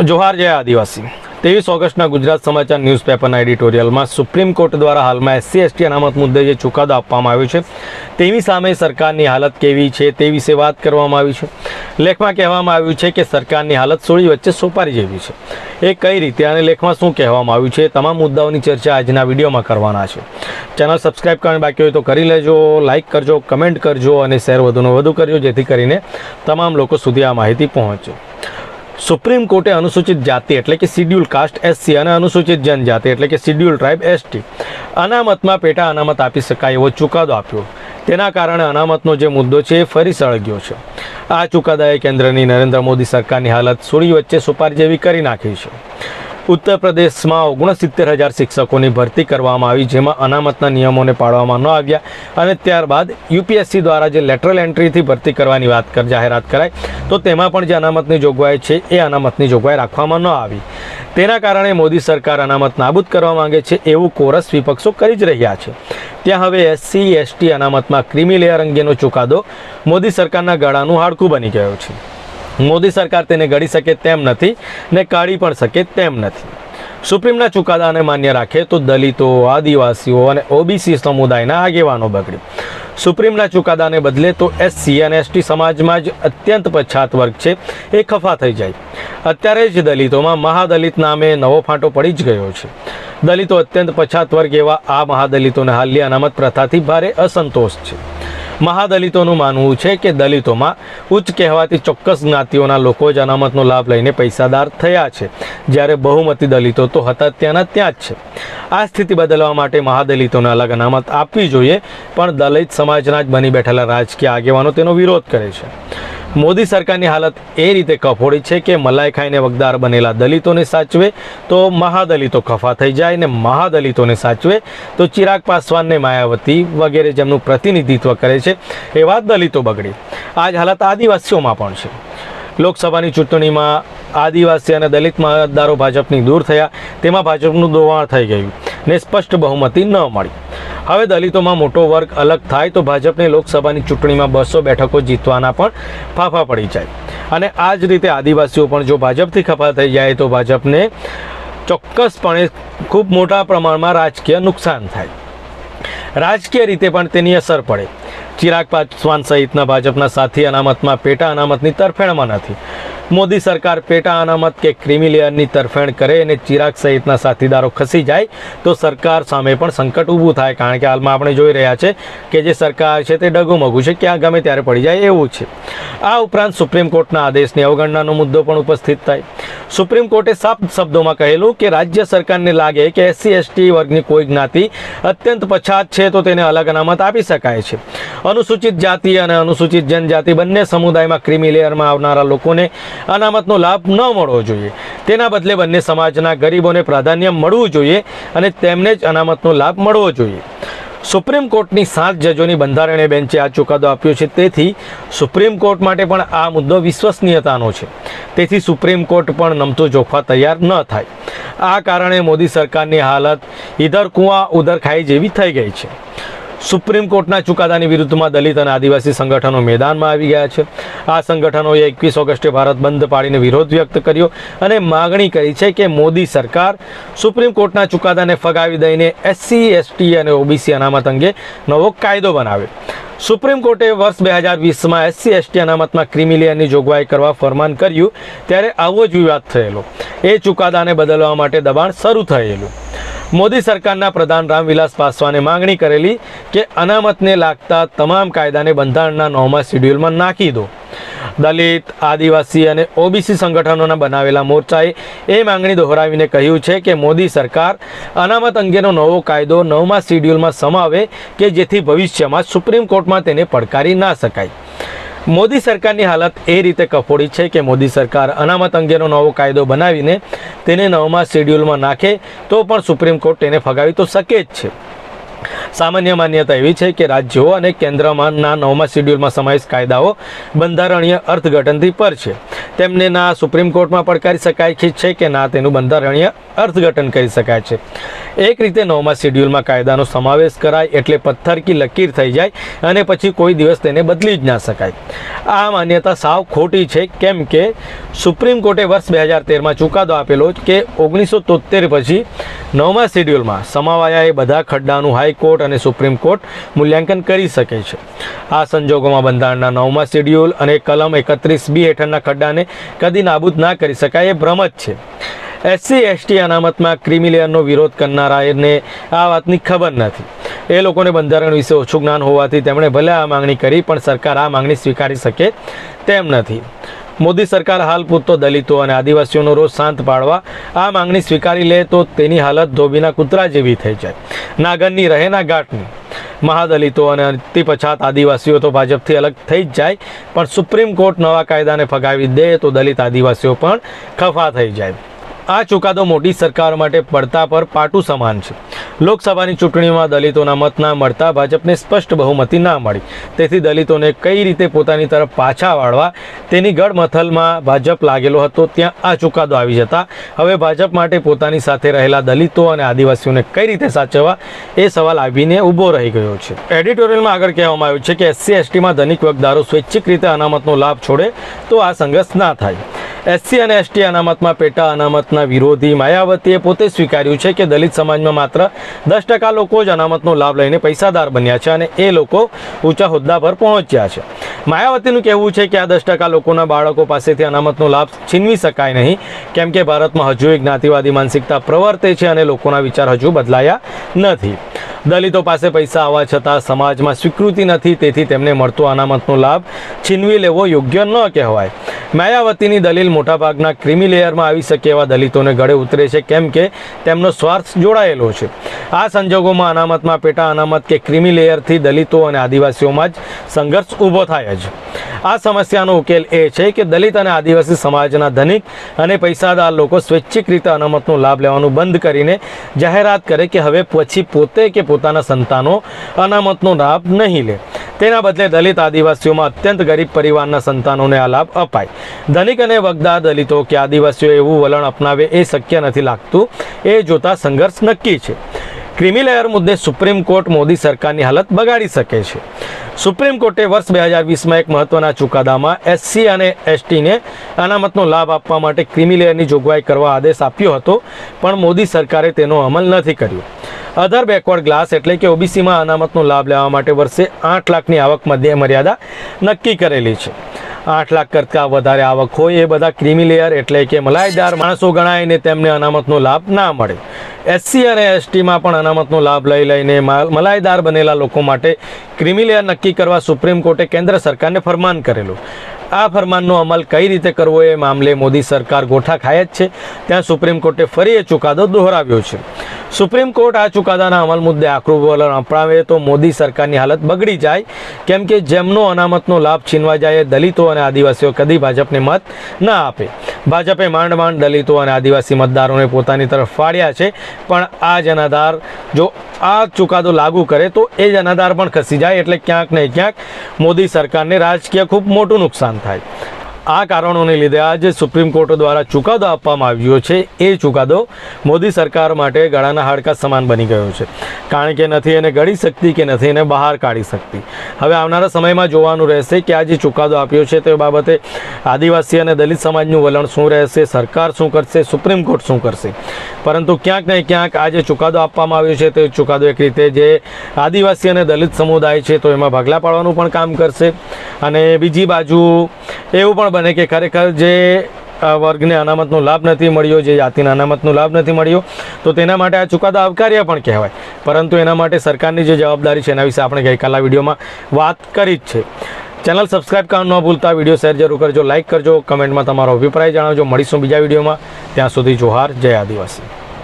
જોહાર જય આદિવાસી. ત્રેવીસ ઓગસ્ટના ગુજરાત સમાચાર ન્યૂઝપેપરના એડિટોરિયલમાં સુપ્રીમ કોર્ટ દ્વારા હાલમાં એસસી એસટી અનામત મુદ્દે જે ચુકાદો આપવામાં આવ્યો છે તેવી સામે સરકારની હાલત કેવી છે તે વિશે વાત કરવામાં આવી છે. લેખમાં કહેવામાં આવ્યું છે કે સરકારની હાલત સોળી વચ્ચે સોપારી જેવી છે. એ કઈ રીતે અને લેખમાં શું કહેવામાં આવ્યું છે તમામ મુદ્દાઓની ચર્ચા આજના વિડીયોમાં કરવાના છે. ચેનલ સબસ્ક્રાઇબ કરવાની બાકી હોય તો કરી લેજો, લાઇક કરજો, કમેન્ટ કરજો અને શેર વધુને વધુ કરજો જેથી કરીને તમામ લોકો સુધી આ માહિતી પહોંચે. સુપ્રીમ કોર્ટે અનુસૂચિત જાતિ એટલે કે શિડ્યુલ કાસ્ટ એસસી અને અનુસૂચિત જનજાતિ એટલે કે શિડ્યુલ ટ્રાઇબ એસટી અનામતમાં પેટા અનામત આપી શકાય એવો ચુકાદો આપ્યો. તેના કારણે અનામતનો જે મુદ્દો છે એ ફરી સળગ્યો છે. આ ચુકાદાએ કેન્દ્રની નરેન્દ્ર મોદી સરકારની હાલત સુળી વચ્ચે સુપારી જેવી કરી નાખી છે. ઉત્તર પ્રદેશમાં ઓગણસિત્તેર હજાર શિક્ષકોની ભરતી કરવામાં આવી, જેમાં અનામતના નિયમોને પાળવામાં ન આવ્યા. અને ત્યારબાદ યુપીએસસી દ્વારા જે લેટરલ એન્ટ્રીથી ભરતી કરવાની વાત કર, જાહેરાત કરાઈ, તો તેમાં પણ જે અનામતની જોગવાઈ છે, એ અનામતની જોગવાઈ રાખવામાં ન આવી. તેના કારણે મોદી સરકાર અનામત નાબૂદ કરવા માંગે છે, એવું કોરસ વિપક્ષો કરી જ રહ્યા છે. ત્યાં હવે એસસી, એસટી અનામતમાં ક્રિમી લેયર અંગેનો ચુકાદો મોદી સરકારના ગળાનું હાડકું બની ગયો છે. મોદી સરકાર તેને ગળી શકે તેમ નથી ને કાઢી પણ શકે તેમ નથી. સુપ્રીમના ચુકાદાને માન્ય રાખે તો દલિતો, આદિવાસીઓ અને ઓબીસી સમુદાયના આગેવાનો બગડે. સુપ્રીમના ચુકાદાને બદલે તો એસસી અને એસટી સમાજમાં જ અત્યંત પછાત વર્ગ છે, એ ખફા થઈ જાય. અત્યારે જ દલિતોમાં મહાદલિત નામે નવો ફાંટો પડી જ ગયો છે. દલિતો અત્યંત પછાત વર્ગ એવા આ મહાદલિતોને હાલની અનામત પ્રથાથી ભારે અસંતોષ છે. મહાદલિતોનું માનવું છે કે દલિતોમાં ઉચ્ચ કહેવાતી ચોક્કસ જ્ઞાતિઓના લોકો જ અનામતનો લાભ લઈને પૈસાદાર થયા છે. જ્યારે બહુમતી દલિતો તો હતા ત્યાંના ત્યાં જ છે. આ સ્થિતિ બદલવા માટે મહાદલિતોને અલગ અનામત આપવી જોઈએ, પણ દલિત સમાજના જ બની બેઠેલા રાજકીય આગેવાનો તેનો વિરોધ કરે છે. મોદી સરકારની હાલત એ રીતે કફોડી છે કે મલાઈ ખાઈને વગદાર બનેલા દલિતોને સાચવે તો મહાદલિતો ખફા થઈ જાય ને મહાદલિતોને સાચવે તો ચિરાગ પાસવાનને માયાવતી વગેરે જેમનું પ્રતિનિધિત્વ કરે છે એવા દલિતો બગડી. આ જ હાલત આદિવાસીઓમાં પણ છે. લોકસભાની ચૂંટણીમાં આદિવાસી અને દલિત મતદારો ભાજપની દૂર થયા, તેમાં ભાજપનું દોવાણ થઈ ગયું ને સ્પષ્ટ બહુમતી ન મળી. હવે દલિતોમાં મોટો વર્ગ અલગ થાય તો ભાજપને લોકસભાની ચૂંટણીમાં બસો બેઠકો જીતવાના પણ ફાફા પડી જાય. અને આ જ રીતે આદિવાસીઓ પણ જો ભાજપથી ખફા થઈ જાય તો ભાજપને ચોક્કસપણે ખૂબ મોટા પ્રમાણમાં રાજકીય નુકસાન થાય. રાજકીય રીતે પણ તેની અસર પડે. ચિરાગ પાસવાન સહિતના ભાજપના સાથી અનામતમાં, પેટા અનામતની તરફેણમાં નથી. મોદી સરકાર પેટા અનામત કે ક્રિમિલિયરની તરફેણ કરે અને ચિરાગ સહિતના સાથીદારો ખસી જાય, તો સરકાર સામે પણ સંકટ ઊભું થાય. કારણ કે હાલમાં આપણે જોઈ રહ્યા છે કે જે સરકાર છે તે ડગુમગુ છે, ક્યાં ગમે ત્યારે પડી જાય એવું છે. આ ઉપરાંત સુપ્રીમ કોર્ટના આદેશની અવગણનાનો મુદ્દો પણ ઉપસ્થિત થાય. સુપ્રીમ કોર્ટે સાફ શબ્દોમાં કહેલું કે રાજ્ય સરકારને લાગે કે એસસી, એસટી વર્ગની કોઈ જ્ઞાતિ અત્યંત પછાત છે, તો તેને અલગ અનામત આપી શકાય છે. અનુસૂચિત જાતિ અને અનુસૂચિત જનજાતિ બંને સમુદાયમાં ક્રિમી લેયરમાં આવનારા લોકોને અનામતનો લાભ ન મળવો જોઈએ. તેના બદલે બંને સમાજના ગરીબોને પ્રાધાન્ય મળવું જોઈએ અને તેમને જ અનામતનો લાભ મળવો જોઈએ. સુપ્રીમ કોર્ટની સાત જજોની બંધારણીય બેન્ચે આ ચુકાદો આપ્યો છે. તેથી સુપ્રીમ કોર્ટ માટે પણ આ મુદ્દો વિશ્વસનીયતાનો છે. તેથી સુપ્રીમ કોર્ટ પણ નમતો જોખવા તૈયાર ન થાય. આ કારણે મોદી સરકારની હાલત ઇધર કુવા ઉધર ખાઈ જેવી થઈ ગઈ છે. સુપ્રીમ કોર્ટના ચુકાદાની વિરુદ્ધમાં દલિત અને આદિવાસી સંગઠનો મેદાનમાં આવી ગયા છે. આ સંગઠનોએ એકવીસ ઓગસ્ટે ભારત બંધ પાડીને વિરોધ વ્યક્ત કર્યો અને માગણી કરી છે કે મોદી સરકાર સુપ્રીમ કોર્ટના ચુકાદાને ફગાવી દઈને એસસી, એસટી અને ઓબીસી અનામત અંગે નવો કાયદો બનાવે. સુપ્રીમ કોર્ટે વર્ષ બે હજાર વીસમાં એસસી, એસટી અનામતમાં ક્રિમિલિયનની જોગવાઈ કરવા ફરમાન કર્યું, ત્યારે આવો જ વિવાદ થયેલો. એ ચુકાદાને બદલવા માટે દબાણ શરૂ થયેલું. મોદી સરકારના પ્રધાન રામવિલાસ પાસવાને માંગણી કરેલી કે અનામતને લાગતા તમામ કાયદાને બંધારણના નવમા શેડ્યુલમાં નાખી દો. દલિત, આદિવાસી અને ઓબીસી સંગઠનોના બનાવેલા મોરચાએ એ માંગણી દોહરાવીને કહ્યું છે કે મોદી સરકાર અનામત અંગેનો નવો કાયદો નવમા શેડ્યુલમાં સમાવે કે જેથી ભવિષ્યમાં સુપ્રીમ કોર્ટમાં તેને પડકારી ના શકાય. મોદી સરકારની હાલત એ રીતે કફોડી છે કે મોદી સરકાર અનામત અંગેનો નવો કાયદો બનાવીને તેને નવમા શેડ્યુલમાં નાખે તો પણ સુપ્રીમ કોર્ટ તેને ફગાવી તો શકે જ છે. સામાન્ય માન્યતા એવી છે કે રાજ્યો અને કેન્દ્રમાંના નવમા શેડ્યુલમાં સમાવેશ કાયદાઓ બંધારણીય અર્થઘટનથી પર છે. તેમને ના સુપ્રીમ કોર્ટમાં પડકારી શકાય છે કે ના તેનું બંધારણીય અર્થઘટન કરી શકાય છે. એક રીતે નવમા શેડ્યુલમાં કાયદાનો સમાવેશ કરાય એટલે પથ્થર કી લકીર થઈ જાય અને પછી કોઈ દિવસ તેને બદલી જ ના શકાય. આ માન્યતા સાવ ખોટી છે કેમ કે સુપ્રીમ કોર્ટે વર્ષ બે હજાર તેરમાં ચુકાદો આપેલો કે ઓગણીસો તોતેર પછી નવમા શેડ્યુલમાં સમાવાયા એ બધા ખડ્ડાનું હાઈકોર્ટ અને સુપ્રીમ કોર્ટ મૂલ્યાંકન કરી શકે છે. આ સંજોગોમાં બંધારણના નવમા શેડ્યુલ અને કલમ એકત્રીસ બી હેઠળના ખડ્ડાને કદી નાબૂદ ના કરી શકાય એ ભ્રમ જ છે. એસસી, એસટી અનામતમાં ક્રિમિલિયરનો વિરોધ કરનારાને આ વાતની ખબર નથી. એ લોકોને બંધારણ વિશે ઓછું જ્ઞાન હોવાથી તેમણે ભલે આ માંગણી કરી પણ સરકાર આ માંગણી સ્વીકારી શકે તેમ નથી. મોદી સરકાર હાલ પૂરતો દલિતો અને આદિવાસીઓનો રોજ શાંત પાડવા આ માંગણી સ્વીકારી લે તો તેની હાલત ધોબીના કૂતરા જેવી થઈ જાય. નાગરની રહેના ગાંઠની. મહાદલિતો અને અતિ પછાત આદિવાસીઓ તો ભાજપથી અલગ થઈ જ જાય, પણ સુપ્રીમ કોર્ટ નવા કાયદાને ફગાવી દે તો દલિત આદિવાસીઓ પણ ખફા થઈ જાય. આ ચુકાદો મોટી સરકાર માટે પડતા પર પાટું સમાન છે. લોકસભાની ચૂંટણીમાં દલિતોના મત ના મળતા ભાજપને સ્પષ્ટ બહુમતી ના મળી. તેથી દલિતોને કઈ રીતે પોતાની તરફ પાછા વાળવા તેની ગડમથલમાં ભાજપ લાગેલો હતો ત્યાં આ ચુકાદો આવી જતા. હવે ભાજપ માટે પોતાની સાથે રહેલા દલિતો અને આદિવાસીઓને કઈ રીતે સાચવવા એ સવાલ આવીને ઊભો રહી ગયો છે. એડિટોરિયલમાં આગળ કહેવામાં આવ્યું છે કે એસસી, એસટીમાં ધનિક વર્ગદારો સ્વૈચ્છિક રીતે અનામતનો લાભ છોડે તો આ સંઘર્ષ ના થાય. એસસી અને એસટી અનામતમાં પેટા અનામતના વિરોધી માયાવતીએ પોતે સ્વીકાર્યું છે કે દલિત સમાજમાં માત્ર દસ ટકા લોકો જ અનામતનો લાભ લઈને પૈસાદાર બન્યા છે અને એ લોકો ઊંચા હોદ્દા પર પહોંચ્યા છે. માયાવતીનું કહેવું છે કે આ દસ ટકા લોકોના બાળકો પાસેથી અનામતનો લાભ છીનવી શકાય નહીં, કેમ કે ભારતમાં હજુ એક જ્ઞાતિવાદી માનસિકતા પ્રવર્તે છે અને લોકોના વિચાર હજુ બદલાયા નથી. દલિતો પાસે પૈસા આવવા છતાં સમાજમાં સ્વીકૃતિ નથી, તેથી તેમને મળતો અનામતનો લાભ છીનવી લેવો યોગ્ય ન કહેવાય. માયાવતીની દલીલ મોટાભાગના ક્રિમી લેયરમાં આવી શકે એવા દલિતોને ગળે ઉતરે છે, કેમ કે તેમનો સ્વાર્થ જોડાયેલો છે. આ સંજોગોમાં અનામતમાં પેટા અનામત કે ક્રિમી લેયરથી દલિતો અને આદિવાસીઓમાં જ સંઘર્ષ ઊભો થાય જ. આ સમસ્યાનો ઉકેલ એ છે કે દલિત અને આદિવાસી સમાજના ધનિક અને પૈસાદાર લોકો સ્વૈચ્છિક રીતે અનામતનો લાભ લેવાનું બંધ કરીને જાહેરાત કરે કે હવે પછી પોતે કે પોતાના સંતાનો અનામતનો લાભ નહીં લે. તેના બદલે દલિત આદિવાસીઓમાં અત્યંત ગરીબ પરિવારના સંતાનોને આ લાભ અપાય. ધનિક અને વગદાર દલિતો કે આદિવાસીઓ એવું વલણ અપનાવે એ શક્ય નથી લાગતું? એ જોતા સંઘર્ષ નક્કી છે. ક્રિમી લેયર મુદ્દે સુપ્રીમ કોર્ટ મોદી સરકારની હાલત બગાડી શકે છે. સુપ્રીમ કોર્ટે વર્ષ બે હજાર વીસમાં એક મહત્વના ચુકાદામાં એસસી અને એસટીને અનામતનો લાભ આપવા માટે ક્રિમી લેયરની જોગવાઈ કરવા આદેશ આપ્યો હતો, પણ મોદી સરકારે તેનો અમલ નથી કર્યો. અધર બેકવર્ડ ગ્લાસ એટલે કે ઓબીસીમાં અનામતનો લાભ લેવા માટે વર્ષે આઠ લાખની આવક મધ્ય મર્યાદા નક્કી કરેલી છે. આઠ લાખ કરતાં વધારે આવક હોય એ બધા ક્રિમી લેયર એટલે કે મલાઈદાર માણસો ગણાયને તેમને અનામતનો લાભ ના મળે. એસસી અને એસટીમાં પણ અનામતનો લાભ લઈ લઈને મલાઈદાર બનેલા લોકો માટે ક્રિમી લેયર નક્કી કરવા સુપ્રીમ કોર્ટે કેન્દ્ર સરકારને ફરમાન કરેલું. આ ફરમાનનો અમલ કઈ રીતે કરવો એ મામલે મોદી સરકાર ગોઠા ખાય જ છે. ત્યાં સુપ્રીમ કોર્ટે ફરી એ ચુકાદો દોહરાવ્યો છે. સુપ્રીમ કોર્ટ આ ચુકાદાના અમલ મુદ્દે આકરું વલણ અપનાવે તો મોદી સરકારની હાલત બગડી જાય. કેમ કે જેમનો અનામતનો લાભ છીનવા જાય દલિતો અને આદિવાસીઓ કદી ભાજપને મત ના આપે. ભાજપે માંડ માંડ દલિતો અને આદિવાસી મતદારોને પોતાની તરફ ફાળ્યા છે. પણ આ જનાધાર જો આ ચુકાદો લાગુ કરે તો એ જનાધાર પણ ખસી જાય એટલે ક્યાંક ને ક્યાંક મોદી સરકારને રાજકીય ખૂબ મોટું નુકસાન થાય આ કારણોને લીધે આજે સુપ્રીમ કોર્ટ દ્વારા ચુકાદો આપવામાં આવ્યો છે. એ ચુકાદો મોદી સરકાર માટે ગળાના હાડકા સમાન બની ગયો છે. કારણ કે નથી એને ગળી શકતી કે નથી એને બહાર કાઢી શકતી. હવે આવનારા સમયમાં જોવાનું રહેશે કે આ જે ચુકાદો આપ્યો છે તે બાબતે આદિવાસી અને દલિત સમાજનું વલણ શું રહેશે, સરકાર શું કરશે, સુપ્રીમ કોર્ટ શું કરશે? પરંતુ ક્યાંક ને ક્યાંક આ જે ચુકાદો આપવામાં આવ્યો છે તે ચુકાદો એક રીતે જે આદિવાસી અને દલિત સમુદાય છે તો એમાં ભાગલા પાડવાનું પણ કામ કરશે. અને બીજી બાજુ એવું પણ બને કે ખરેખર જે આ વર્ગને અનામતનો લાભ નથી મળ્યો, જે જાતિના અનામતનો લાભ નથી મળ્યો, તો તેના માટે આ ચુકાદો આવકાર્ય પણ કહેવાય. પરંતુ એના માટે સરકારની જે જવાબદારી છે, એના વિશે આપણે ગઈકાલના વિડીયોમાં વાત કરી જ છે. ચેનલ સબસ્ક્રાઇબ કરવાનું ન ભૂલતા, વીડિયો શેર જરૂર કરજો, લાઇક કરજો, કમેન્ટમાં તમારો અભિપ્રાય જણાવજો. મળીશું બીજા વિડીયોમાં. ત્યાં સુધી જોહાર, જય આદિવાસી.